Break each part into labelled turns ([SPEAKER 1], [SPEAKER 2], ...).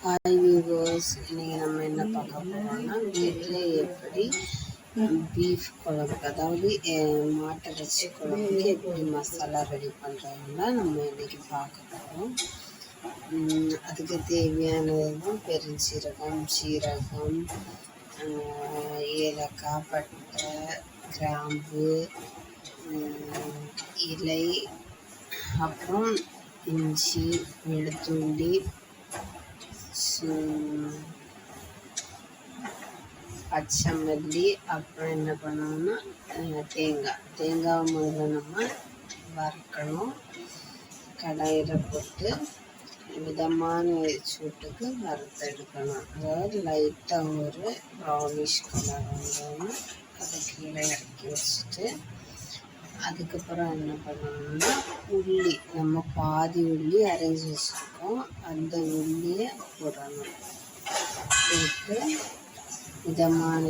[SPEAKER 1] Hi viewers இன்றைக்கி நம்ம என்ன பார்க்க போகிறோம்னா வீட்டில் எப்படி பீஃப் குழம்பு அதாவது மாட்டிறைச்சி குழம்புக்கு எப்படி மசாலா ரெடி பண்ணுறதுன்னா நம்ம இன்றைக்கி பார்க்க போகிறோம் அதுக்கு தேவையானது பெருஞ்சீரகம் சீரகம் ஏலக்காய் பட்டை கிராம்பு இலை அப்புறம் இஞ்சி வெளுத்துள்ளி பச்சை மல்லி அப்புறம் என்ன பண்ணணும்னா தேங்காய். தேங்காய் முதல்ல நம்ம வறுக்கணும். கடாயில் போட்டு மிதமான சூட்டுக்கு வறுத்தெடுக்கணும் அதாவது லைட்டாக ஒரு ப்ரௌனிஷ் கலர் வந்தோன்னா அதை கீழே இறக்கி வச்சுட்டு அதுக்கப்புறம் என்ன பண்ணணும்னா உள்ளி நம்ம பாதி உள்ளி அரைஞ்சி வச்சுருக்கோம். அந்த உள்ளியை போடணும். போட்டு மிதமான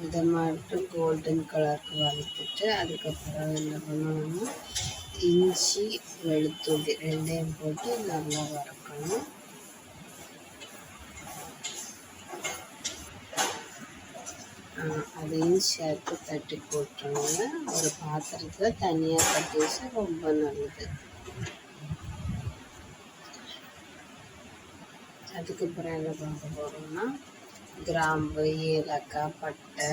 [SPEAKER 1] மிதமாட்டு கோல்டன் கலருக்கு வறுத்துட்டு அதுக்கப்புறம் என்ன பண்ணணும்னா இஞ்சி வெளுத்துள்ளி ரெண்டையும் போட்டு நல்லா வறுக்கணும். அதையும் சேர்த்து தட்டி போட்டுருங்க. ஒரு பாத்திரத்தில் தனியாக தட்டி வச்சா ரொம்ப நல்லது. அதுக்கப்புறம் என்ன பார்க்க போகிறோம்னா கிராம்பு ஏலக்காய் பட்டை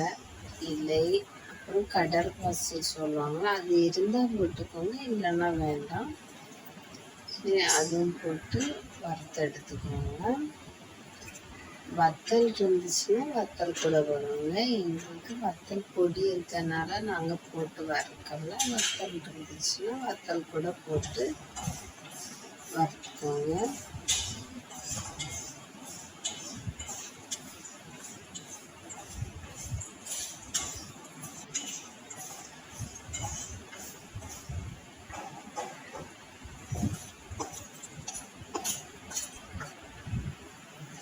[SPEAKER 1] இலை அப்புறம் கடற்பாசி சொல்லுவாங்க அது இருந்தால் போட்டுக்கோங்க இல்லைன்னா வேண்டாம். சரி அதுவும் போட்டு வறுத்து எடுத்துக்கோங்க. வத்தல் இருந்துச்சுன்னா வத்தல் கூட போடுவோங்க. எங்களுக்கு வத்தல் பொடி இருக்கனால நாங்கள் போட்டு வறுக்கல. வத்தல் இருந்துச்சுன்னா வத்தல் கூட போட்டு வறுத்துக்கோங்க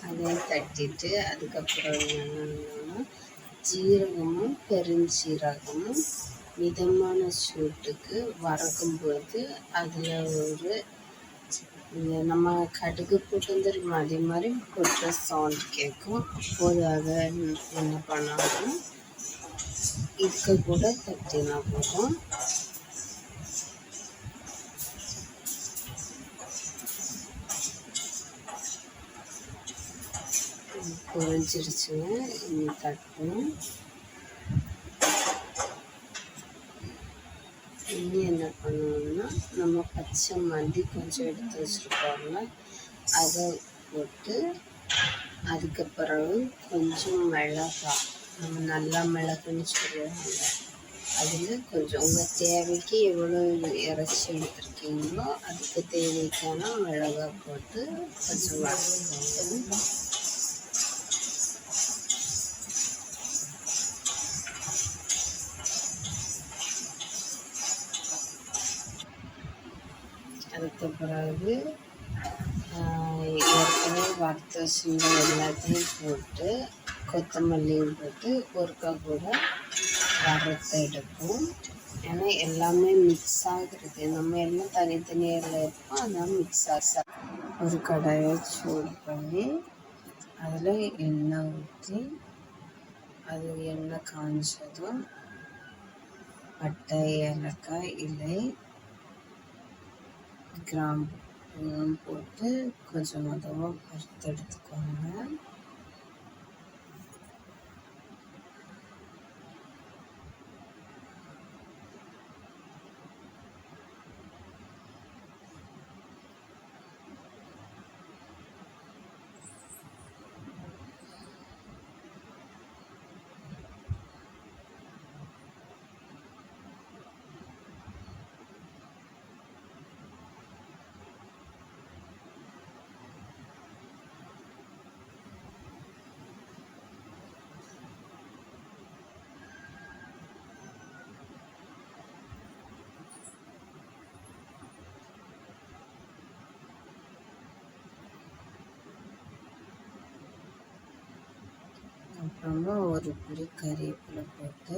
[SPEAKER 1] அதையும் தட்டிட்டு அதுக்கப்புறம் என்னென்னா ஜீரகமும் பெருஞ்சீரகமும் மிதமான சூட்டுக்கு வறக்கும்போது அதில் ஒரு நம்ம கடுகு போட்டு தெரியுமா அதே மாதிரி கொட்டுற சவுண்ட் கேட்கும் அப்போது அதை என்ன பண்ணாலும் இதுக்கு கூட தட்டினா போதும். பொரிஞ்சிருச்சுங்க இனி தட்டணும் இனி என்ன பண்ணணும்னா நம்ம பச்சை மல்லி கொஞ்சம் எடுத்து வச்சுருக்கோம்ல. அதை போட்டு அதுக்கப்புறம் கொஞ்சம் மிளகா நம்ம நல்லா மிளகுன்னு சொல்லுவாங்க அதில் கொஞ்சம் உங்கள் தேவைக்கு எவ்வளோ இறைச்சி எடுத்துருக்கீங்களோ அதுக்கு தேவைக்கான மிளகா போட்டு கொஞ்சம் வளர்த்து அதுக்கு பிறகு ஏற்கனவே வறுத்த வச்சுருந்த எல்லாத்தையும் போட்டு கொத்தமல்லியும் போட்டு ஒருக்கா கூட வறுத்து எடுப்போம். ஏன்னா எல்லாமே மிக்ஸ் ஆகிறது. நம்ம எல்லாம் தனித்தனியாக இருப்போம் அதனால் மிக்ஸ் ஆக ஒரு கடாயை சூடு பண்ணி அதில் எண்ணெய் ஊற்றி அது எண்ணெய் காய்ச்சதும் பட்டை ஏலக்காய் இலை கிராம்பு போட்டு கொஞ்சம் மெதுவாக வறுத்து எடுத்துக்கோங்க. அப்புறமா ஒரு பிடி கறிவேப்பிலை போட்டு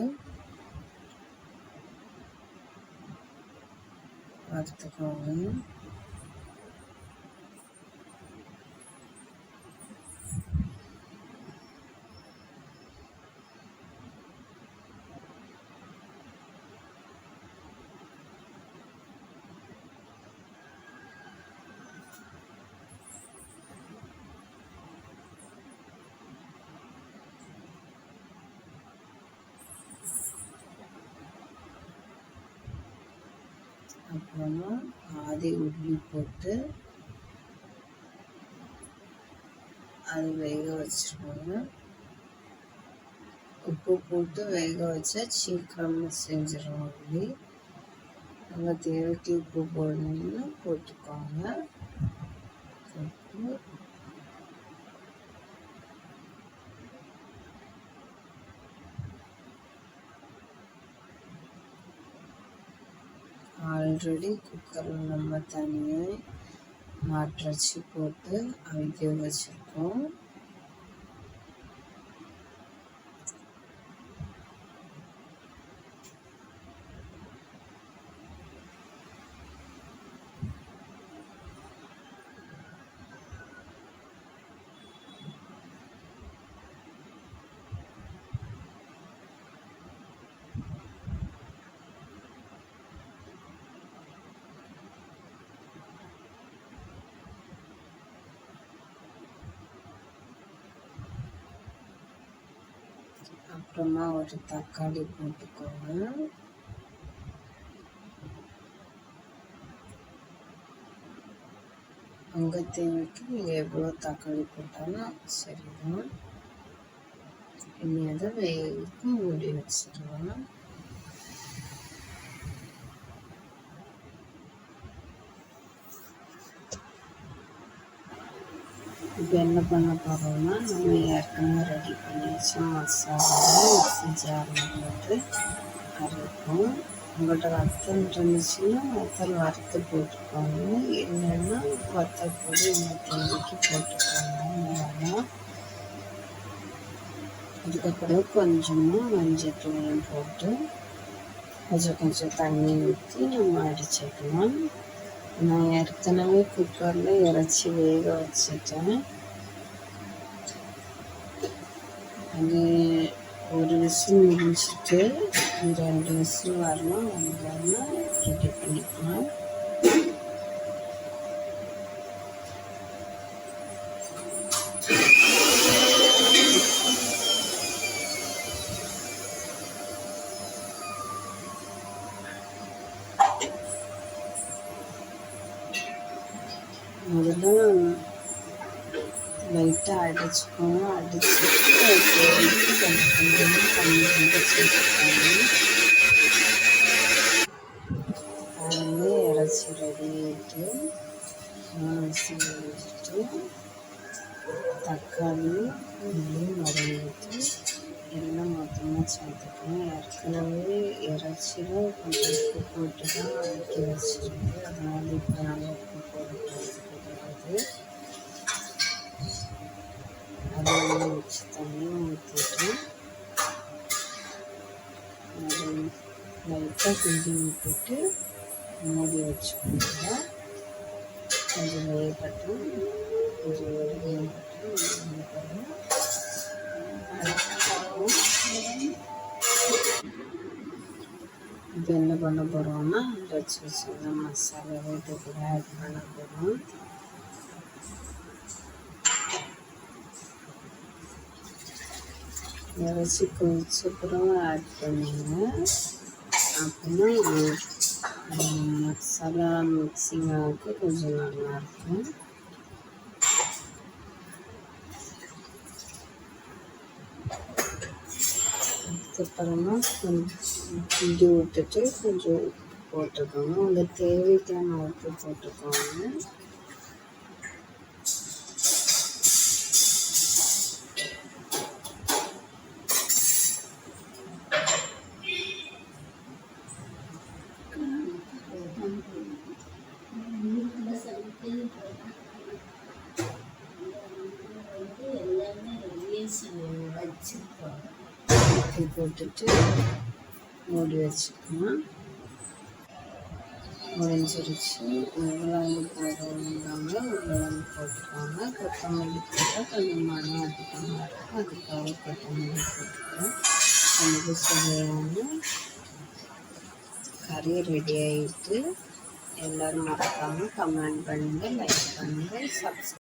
[SPEAKER 1] வறுத்துக்கோங்க. அப்புறமா பாதி உருளி போட்டு அது வேக வச்சுருவாங்க. உப்பு போட்டு வேக வச்சா சீக்கிரமாக செஞ்சிடும் அப்படி. நம்ம தேவைக்கு உப்பு போடணும்னா போட்டுக்கோங்க. உப்பு ஆல்ரெடி குக்கரில் நம்ம தனியாக வச்சு போட்டு அவிக்க வச்சுருக்கோம். அப்புறமா ஒரு தக்காளி போட்டுக்கோங்க. உங்கள் தேவைக்கு நீங்கள் எவ்வளோ தக்காளி போட்டாலும் சரிதான். இனி அதை வேகத்துக்கு மூடி வச்சிடலாம். இப்போ என்ன பண்ண போகிறோம்னா நம்ம ஏற்கனவே ரெடி பண்ணி வச்ச மசாலாவை மிக்சி ஜாரில் போட்டு அரைப்போம். உங்கள்கிட்ட வத்தல் இருந்துச்சுன்னா வத்தல் வறுத்து போட்டுக்கோங்க. இல்லைன்னா வத்தல் பொடி உங்கள் தேவைக்கு போட்டுக்கோங்க. அதுக்கப்புறம் கொஞ்சமாக மஞ்சள் போட்டு கொஞ்சம் கொஞ்சம் தண்ணி ஊற்றி நம்ம அடிச்சுக்கலாம். நான் ஏற்கனவே குக்கரில் இறைச்சி வேக வச்சுட்டேன். அது ஒரு விசில் முடிஞ்சிட்டு ரெண்டு விசில் வரணும் வந்தோன்னா ரெடி பண்ணிக்கலாம் முதல்ல லைட்டாக அடிச்சுக்கோங்க அடிச்சுட்டு தேவைக்கு கொஞ்சம் கொஞ்சமாக தண்ணி வந்து சேர்த்துக்கோங்க அது வந்து இறச்சி ரெடி ஆகிட்டு வச்சுட்டு தக்காளி உள்ளி வதங்கிட்டு எல்லாம் மொத்தமாக சேர்த்துக்கணும் ஏற்கனவே இறைச்சியில் கொஞ்சம் உப்பு போட்டு தான் அரைக்கி வச்சுருக்கு அதனால் இப்போ நல்லா உப்பு போட்டு கிடையாது அதில் வச்சு தண்ணி ஊற்றிட்டு அதை லைட்டாக கிண்டி விட்டுட்டு மூடி வச்சுக்கோங்க கொஞ்சம் வேகட்டும் கொஞ்சம் வேகட்டும் வேகட்டும் இப்போ என்ன பண்ண போகிறோம்னா அரைச்சி வச்சு மசாலாவை இது ஆட் பண்ண போகிறோம் இறச்சி கொதிச்சப்புறம் ஆட் பண்ணுங்க. அப்படின்னா மசாலா மிக்சிங் கொஞ்சம் நல்லாயிருக்கும் அதுக்கப்புறமா கொஞ்சம் விட்டுட்டு கொஞ்சம் உப்பு போட்டுக்கோங்க. உங்கள் தேவைக்கான உப்பு போட்டுக்கோங்க. தூக்கி போட்டுட்டு மூடி வச்சுக்கலாம் முடிஞ்சிருச்சு நல்லா போடுறவங்க உருளைங்க போட்டுக்கோங்க. கொத்தமல்லி போட்டால் கொஞ்சம் மனம் அதிகமாக இருக்கும் அதுக்காக கொத்தமல்லி போட்டுக்கிறோம் நமக்கு சுவையான கறி ரெடி ஆகிட்டு எல்லோரும் மறக்காமல் கமெண்ட் பண்ணுங்கள் லைக் பண்ணுங்கள் சப்ஸ்கிரைப்